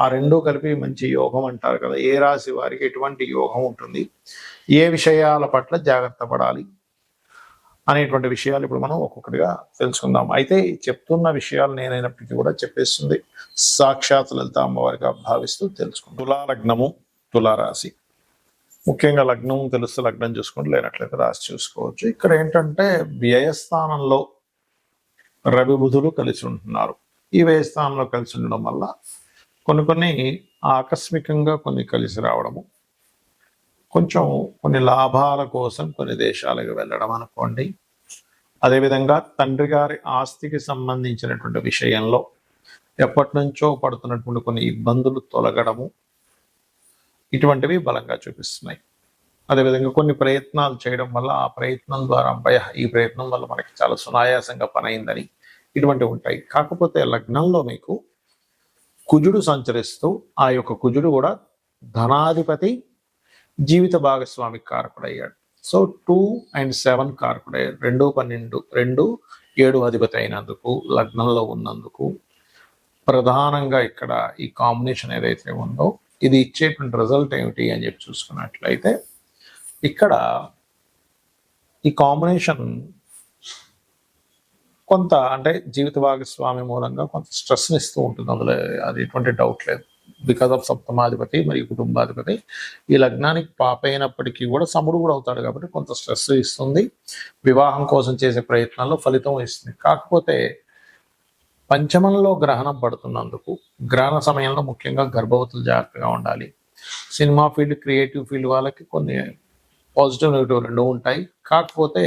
ఆ రెండు కలిపి మంచి యోగం అంటారు కదా. ఏ రాశి వారికి ఎటువంటి యోగం ఉంటుంది? ఏ విషయాల పట్ల జాగ్రత్త పడాలి? అనేటువంటి విషయాలు ఇప్పుడు మనం ఒక్కొక్కటిగా తెలుసుకుందాం. అయితే చెప్తున్న విషయాలు నేనైనప్పటికీ కూడా చెప్పేస్తుంది. సాక్షాత్ లలిత అమ్మవారిగా భావిస్తూ తెలుసుకుందాం. తులా లగ్నము తులారాశి. ముఖ్యంగా లగ్నం తెలిస్తే లగ్నం చూసుకుంటూ లేనట్లయితే రాశి చూసుకోవచ్చు. ఇక్కడ ఏంటంటే వ్యయస్థానంలో రవి బుధులు కలిసి ఉంటున్నారు. ఈ వ్యయస్థానంలో కలిసి ఉండడం వల్ల కొన్ని కొన్ని ఆకస్మికంగా కొన్ని కలిసి రావడము కొంచెం కొన్ని లాభాల కోసం కొన్ని దేశాలకు వెళ్ళడం అనుకోండి. అదేవిధంగా తండ్రి గారి ఆస్తికి సంబంధించినటువంటి విషయంలో ఎప్పటి నుంచో పడుతున్నటువంటి కొన్ని ఇబ్బందులు తొలగడము ఇటువంటివి బలంగా చూపిస్తున్నాయి. అదేవిధంగా కొన్ని ప్రయత్నాలు చేయడం వల్ల ఆ ప్రయత్నం ద్వారా అబ్బాయి ఈ ప్రయత్నం వల్ల మనకి చాలా సునాయాసంగా పనైందని ఇటువంటివి ఉంటాయి. కాకపోతే లగ్నంలో మీకు కుజుడు సంచరిస్తూ ఆ యొక్క కుజుడు కూడా ధనాధిపతి జీవిత భాగస్వామి కారకుడయ్యాడు. సో టూ అండ్ సెవెన్ కారకుడయ్యాడు రెండు పన్నెండు రెండు ఏడు అధిపతి అయినందుకు లగ్నంలో ఉన్నందుకు ప్రధానంగా ఇక్కడ ఈ కాంబినేషన్ ఏదైతే ఉందో ఇది ఇచ్చేటువంటి రిజల్ట్ ఏమిటి అని చెప్పి చూసుకున్నట్లయితే ఇక్కడ ఈ కాంబినేషన్ కొంత అంటే జీవిత భాగస్వామి మూలంగా కొంత స్ట్రెస్ని ఇస్తూ ఉంటుంది. అందులో అది ఎటువంటి డౌట్ లేదు. బికాస్ ఆఫ్ సప్తమాధిపతి మరియు కుటుంబాధిపతి ఈ లగ్నానికి పాప అయినప్పటికీ కూడా సముడు కూడా అవుతాడు కాబట్టి కొంత స్ట్రెస్ ఇస్తుంది. వివాహం కోసం చేసే ప్రయత్నాల్లో ఫలితం ఇస్తుంది. కాకపోతే పంచమంలో గ్రహణం పడుతున్నందుకు గ్రహణ సమయంలో ముఖ్యంగా గర్భవతులు జాగ్రత్తగా ఉండాలి. సినిమా ఫీల్డ్ క్రియేటివ్ ఫీల్డ్ వాళ్ళకి కొన్ని పాజిటివ్ నెగిటివ్ రెండు ఉంటాయి. కాకపోతే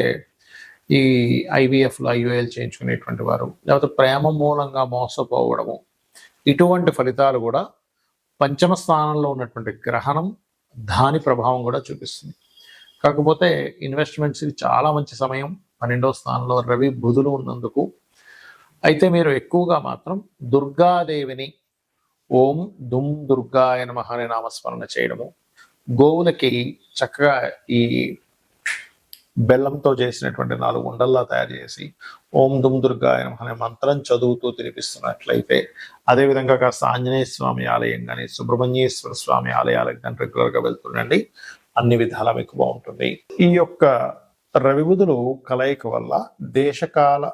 ఈ ఐవీఎఫ్లో ఐవీఎల్ చేయించుకునేటువంటి వారు లేకపోతే ప్రేమ మూలంగా మోసపోవడము ఇటువంటి ఫలితాలు కూడా పంచమ స్థానంలో ఉన్నటువంటి గ్రహణం దాని ప్రభావం కూడా చూపిస్తుంది. కాకపోతే ఇన్వెస్ట్మెంట్స్కి చాలా మంచి సమయం పన్నెండవ స్థానంలో రవి బుధులు ఉన్నందుకు. అయితే మీరు ఎక్కువగా మాత్రం దుర్గాదేవిని ఓం దుమ్ దుర్గాయ నమః అనే నామస్మరణ చేయడము గోవులకి చక్కగా ఈ బెల్లంతో చేసినటువంటి నాలుగు ఉండల్లా తయారు చేసి ఓం దుమ్ దుర్గా అనే మంత్రం చదువుతూ తినిపిస్తున్నట్లయితే అదేవిధంగా కాస్త ఆంజనేయ స్వామి ఆలయం కానీ సుబ్రహ్మణ్యేశ్వర స్వామి ఆలయాలకు కానీ రెగ్యులర్గా వెళ్తుండండి. అన్ని విధాల మీకు బాగుంటుంది. ఈ యొక్క రవిబుధులు కలయిక వల్ల దేశకాల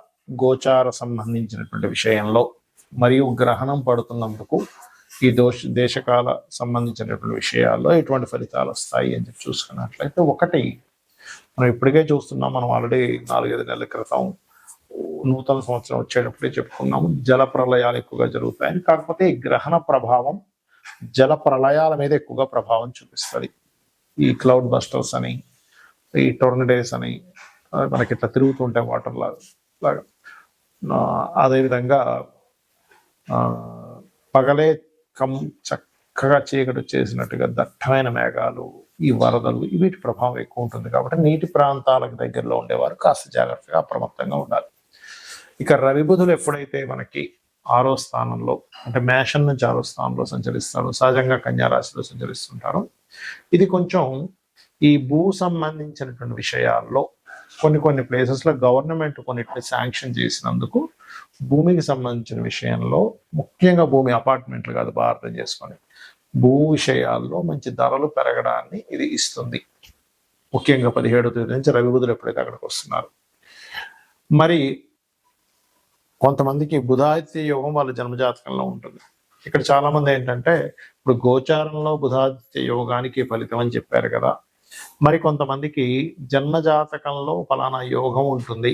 గోచార సంబంధించినటువంటి విషయంలో మరియు గ్రహణం పడుతున్నందుకు ఈ దోష దేశకాల సంబంధించినటువంటి విషయాల్లో ఎటువంటి ఫలితాలు వస్తాయి అని చెప్పి చూసుకున్నట్లయితే ఒకటి మనం ఇప్పటికే చూస్తున్నాం మనం ఆల్రెడీ నాలుగైదు నెలల క్రితం నూతన సంవత్సరం వచ్చేటప్పుడే చెప్పుకున్నాము జల ప్రళయాలు ఎక్కువగా జరుగుతాయని. కాకపోతే గ్రహణ ప్రభావం జల ప్రళయాల మీద ఎక్కువగా ప్రభావం చూపిస్తుంది. ఈ క్లౌడ్ బస్టర్స్ అని ఈ టోర్నడేస్ అని మనకి ఇట్లా తిరుగుతుంటాయి వాటర్ లాగా లాగా అదేవిధంగా పగలే కం చక్కగా చీకటి వచ్చేసినట్టుగా దట్టమైన మేఘాలు ఈ వరదలు వీటి ప్రభావం ఎక్కువ ఉంటుంది కాబట్టి నీటి ప్రాంతాలకు దగ్గరలో ఉండేవారు కాస్త జాగ్రత్తగా అప్రమత్తంగా ఉండాలి. ఇక రవి బుధులు ఎప్పుడైతే మనకి ఆరో స్థానంలో అంటే మేషన్ నుంచి ఆరో స్థానంలో సంచరిస్తారు సహజంగా కన్యా రాశిలో సంచరిస్తుంటారు ఇది కొంచెం ఈ భూ సంబంధించినటువంటి విషయాల్లో కొన్ని కొన్ని ప్లేసెస్లో గవర్నమెంట్ కొన్నిటిని శాంక్షన్ చేసినందుకు భూమికి సంబంధించిన విషయంలో ముఖ్యంగా భూమి అపార్ట్మెంట్లు కాదు బాగా అర్థం చేసుకొని భూ విషయాల్లో మంచి ధరలు పెరగడాన్ని ఇది ఇస్తుంది. ముఖ్యంగా పదిహేడో తేదీ నుంచి రవి బుధులు ఎప్పుడైతే అక్కడికి వస్తున్నారు. మరి కొంతమందికి బుధాదిత్య యోగం వాళ్ళ జన్మజాతకంలో ఉంటుంది. ఇక్కడ చాలా మంది ఏంటంటే ఇప్పుడు గోచారంలో బుధాదిత్య యోగానికి ఫలితం అని చెప్పారు కదా. మరి కొంతమందికి జన్మ జాతకంలో ఫలానా యోగం ఉంటుంది.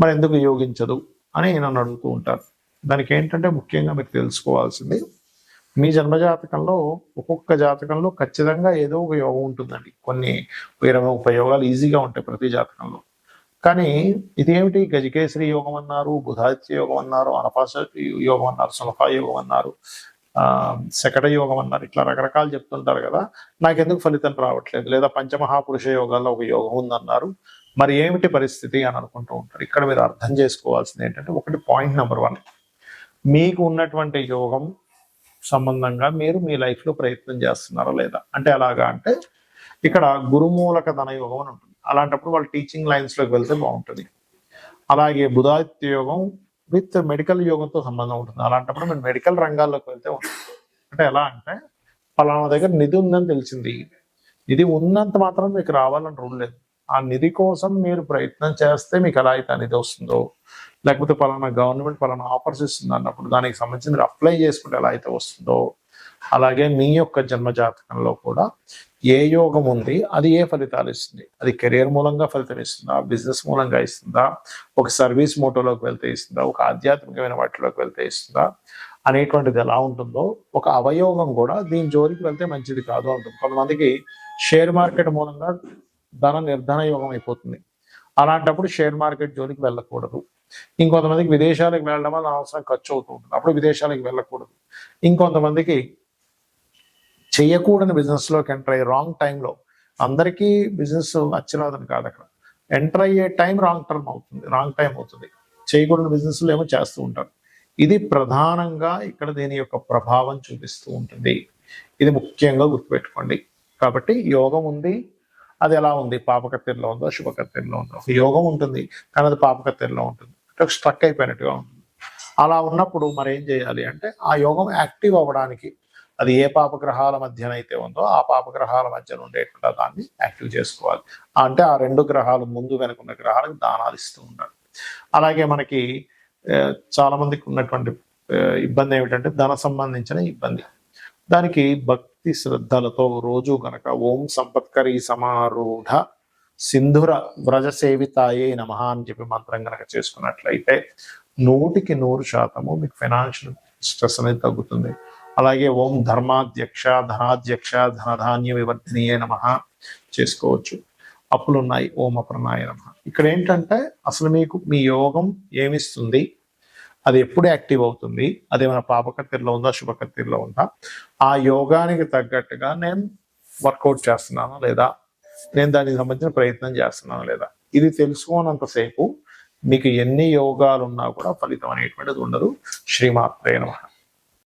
మరి ఎందుకు యోగించదు అని నన్ను అడుగుతూ ఉంటారు. దానికి ఏంటంటే ముఖ్యంగా మీరు తెలుసుకోవాల్సింది మీ జన్మ జాతకంలో ఒక్కొక్క జాతకంలో ఖచ్చితంగా ఏదో ఒక యోగం ఉంటుందండి. కొన్ని ఇరవై ముప్పై యోగాలు ఈజీగా ఉంటాయి ప్రతి జాతకంలో. కానీ ఇదేమిటి? గజకేసరి యోగం అన్నారు బుధాదిత్య యోగం అన్నారు అనపాస యోగం అన్నారు సులభా యోగం అన్నారు శకట యోగం అన్నారు ఇట్లా రకరకాలు చెప్తుంటారు కదా. నాకెందుకు ఫలితం రావట్లేదు? లేదా పంచమహాపురుష యోగాల్లో ఒక యోగం ఉందన్నారు. మరి ఏమిటి పరిస్థితి అని అనుకుంటూ ఉంటారు. ఇక్కడ మీరు అర్థం చేసుకోవాల్సింది ఏంటంటే ఒకటి పాయింట్ నెంబర్ వన్. మీకు ఉన్నటువంటి యోగం సంబంధంగా మీరు మీ లైఫ్లో ప్రయత్నం చేస్తున్నారా లేదా? అంటే ఎలాగా అంటే ఇక్కడ గురుమూలక ధన యోగం అని ఉంటుంది. అలాంటప్పుడు వాళ్ళు టీచింగ్ లైన్స్లోకి వెళ్తే బాగుంటుంది. అలాగే బుధాదిత్య యోగం విత్ మెడికల్ యోగంతో సంబంధం ఉంటుంది. అలాంటప్పుడు మీరు మెడికల్ రంగాల్లోకి వెళ్తే ఉంటుంది అంటే ఎలా అంటే పలానా దగ్గర నిధి ఉందని తెలిసింది. నిధి ఉన్నంత మాత్రం మీకు రావాలని రూల్ లేదు. ఆ నిధి కోసం మీరు ప్రయత్నం చేస్తే మీకు ఎలా అయితే ఆ నిధి వస్తుందో లేకపోతే పలానా గవర్నమెంట్ పలానా ఆఫర్స్ ఇస్తుంది అన్నప్పుడు దానికి సంబంధించి మీరు అప్లై చేసుకుంటే ఎలా అయితే వస్తుందో అలాగే మీ యొక్క జన్మజాతకంలో కూడా ఏ యోగం ఉంది అది ఏ ఫలితాలు ఇస్తుంది? అది కెరియర్ మూలంగా ఫలితం ఇస్తుందా? బిజినెస్ మూలంగా ఇస్తుందా? ఒక సర్వీస్ మోటోలోకి వెళ్తే ఇస్తుందా? ఒక ఆధ్యాత్మికమైన వాటిలోకి వెళ్తే ఇస్తుందా? అనేటువంటిది ఎలా ఉంటుందో ఒక అవయోగం కూడా దీని జోలికి వెళ్తే మంచిది కాదు అంటుంది. కొంతమందికి షేర్ మార్కెట్ మూలంగా ధన నిర్ధన యోగం అయిపోతుంది. అలాంటప్పుడు షేర్ మార్కెట్ జోలికి వెళ్ళకూడదు. ఇంకొంతమందికి విదేశాలకు వెళ్ళడం వల్ల అవసరం ఖర్చు అవుతూ ఉంటుంది. అప్పుడు విదేశాలకు వెళ్ళకూడదు. ఇంకొంతమందికి చేయకూడని బిజినెస్లోకి ఎంటర్ అయ్యే రాంగ్ టైంలో అందరికీ బిజినెస్ అచ్చిరాదని కాదు అక్కడ. ఎంటర్ అయ్యే టైం రాంగ్ టర్మ్ అవుతుంది రాంగ్ టైం అవుతుంది. చేయకూడని బిజినెస్లు ఏమో చేస్తూ ఉంటారు. ఇది ప్రధానంగా ఇక్కడ దీని యొక్క ప్రభావం చూపిస్తూ ఉంటుంది. ఇది ముఖ్యంగా గుర్తుపెట్టుకోండి. కాబట్టి యోగం ఉంది అది ఎలా ఉంది? పాపకత్తెరలో ఉందో శుభకత్తెరలో ఉందో. యోగం ఉంటుంది కానీ అది పాపకత్తెరలో ఉంటుంది. స్ట్రక్ అయిపోయినట్టుగా ఉంటుంది అలా ఉన్నప్పుడు మరి ఏం చేయాలి అంటే ఆ యోగం యాక్టివ్ అవ్వడానికి అది ఏ పాపగ్రహాల మధ్యనైతే ఉందో ఆ పాపగ్రహాల మధ్యన ఉండేటువంటి దాన్ని యాక్టివ్ చేసుకోవాలి. అంటే ఆ రెండు గ్రహాలు ముందు వెనుకున్న గ్రహాలకు దానాలు ఇస్తూ ఉండాలి. అలాగే మనకి చాలా మందికి ఉన్నటువంటి ఇబ్బంది ఏమిటంటే ధన సంబంధించిన ఇబ్బంది. దానికి భక్తి శ్రద్ధలతో రోజు గనక ఓం సంపత్కరి సమారూఢ సింధుర వ్రజ సేవితాయే నమ అని చెప్పి మంత్రం కనుక చేసుకున్నట్లయితే నూటికి నూరు శాతము మీకు ఫైనాన్షియల్ స్ట్రెస్ అనేది తగ్గుతుంది. అలాగే ఓం ధర్మాధ్యక్ష ధనాధ్యక్ష ధనధాన్య వివర్ధినియే నమ చేసుకోవచ్చు. అప్పులు ఉన్నాయి ఓం అప్రనాయ నమ. ఇక్కడ ఏంటంటే అసలు మీకు మీ యోగం ఏమిస్తుంది? అది ఎప్పుడు యాక్టివ్ అవుతుంది? అది ఏమైనా పాపకత్తిరిలో ఉందా? శుభకత్తిరిలో ఉందా? ఆ యోగానికి తగ్గట్టుగా నేను వర్కౌట్ చేస్తున్నానా లేదా? నేను దానికి సంబంధించిన ప్రయత్నం చేస్తున్నాను లేదా? ఇది తెలుసుకోనంతసేపు మీకు ఎన్ని యోగాలు ఉన్నా కూడా ఫలితం అనేటువంటిది ఉండదు. శ్రీమాత్రే నమః.